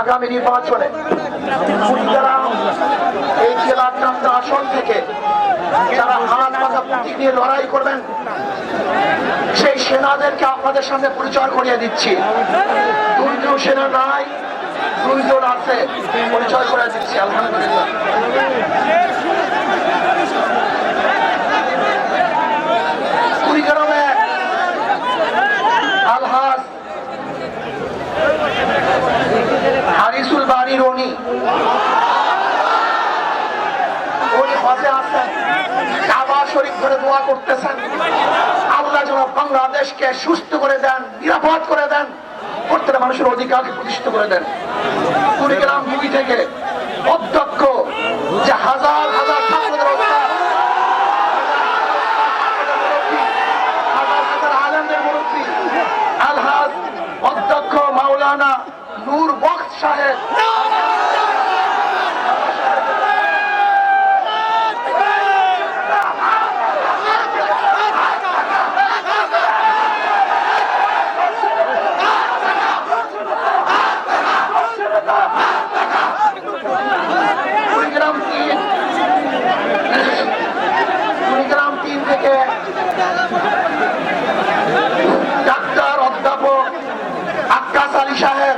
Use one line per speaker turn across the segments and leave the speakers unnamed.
আগামী নির্বাচনে এই জেলার চারটা আসন থেকে যারা হাত পাতা পুঁতি নিয়ে লড়াই করবেন, সেই সেনাদেরকে আপনাদের সামনে পরিচয় করিয়ে দিচ্ছি। দুইজন সেনা নাই দুইজন আছে পরিচয় করে দিচ্ছি। আলহামদুলিল্লাহ। শরীফ ধরে দোয়া করতেছেন। আল্লাহ যেন বাংলাদেশকে সুস্থ করে দেন, নিরাপদ করে দেন। প্রত্যেকটা মানুষের অধিকারকে প্রতিষ্ঠিত করে দেন। কুড়িগ্রাম ভূমি থেকে আলী সাহেব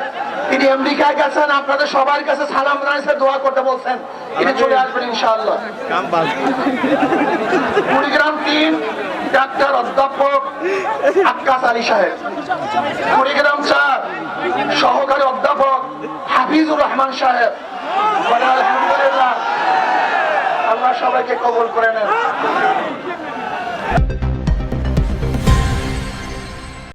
তিনি আমেরিকায় গেছেন আপনাদের সবার কাছে সালাম জানিয়েছে দোয়া করতে বলছেন। তিনি চলে আসবেন ইনশাআল্লাহ। কুড়িগ্রাম তিন ডাক্তার অধ্যাপক আক্কাস আলী সাহেব। কুড়িগ্রাম চার সহকারী অধ্যাপক হাফিজুর রহমান সাহেব। আলহামদুলিল্লাহ। আল্লাহ সবাইকে কবল করে নেন।